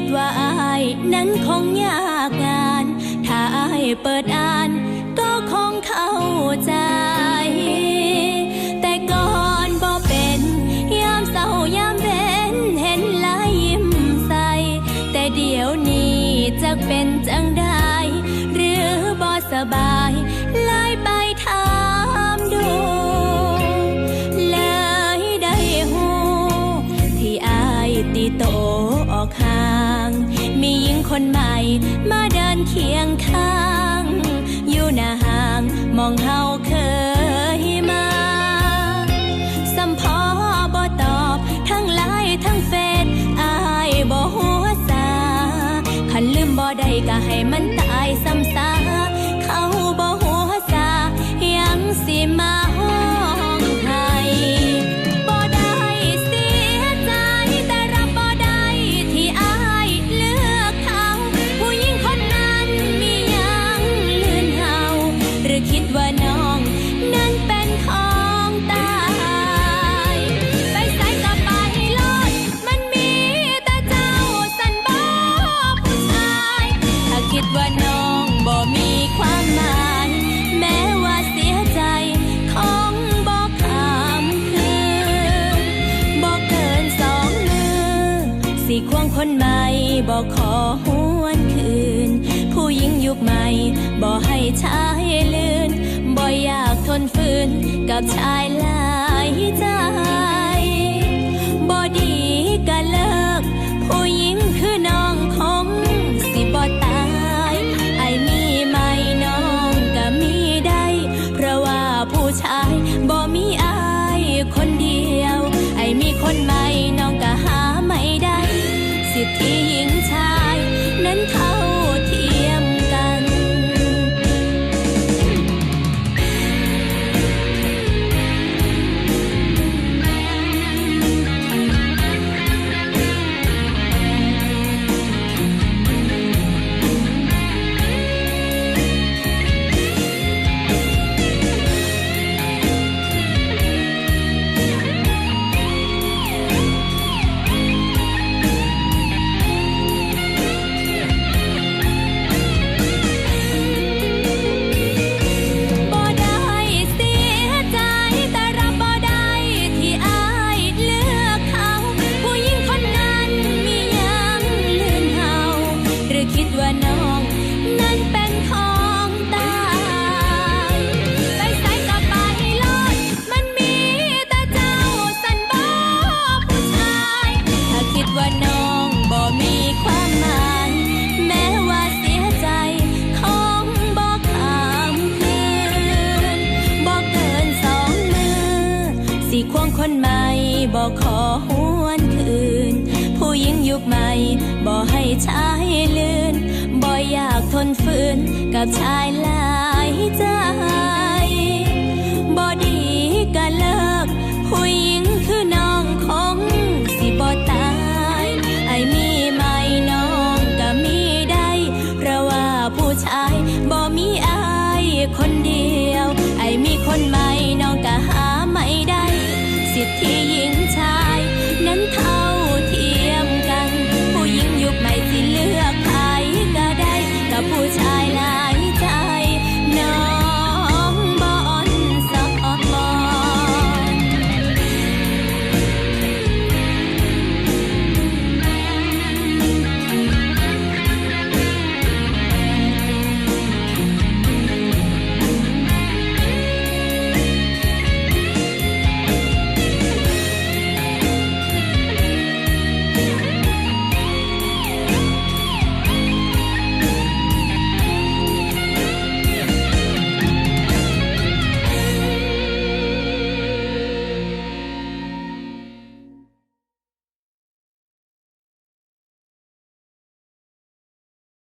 ดว่าอายนั้นคงยากงาน ถ้าอายเปิดอ่านก็คงเข้าใจ แต่ก่อนบ่เป็น ยามเศร้ยามเป็นเห็นลายิ้มใส แต่เดี๋ยวนี้จะเป็นจังได้ หรือบ่สบาย คนใหม่ มาเดินเคียงข้าง อยู่หน้าห่างมองเฮาเคยมาสัมพอบ่ตอบทั้งไลน์ทั้งเฟซอายบ่หัวซาคันลืมบ่ได้ก็ให้มันตายซ้ำ ยุคใหม่บอกให้ชายลืนบ่อยากทนฝืนกับชายหลายใจบ่ดีก็เลิก ขอหวนคืน ผู้หญิงยุคใหม่บ่ให้ชายลื่นบ่อยากทนฝืนกับชายหลายใจ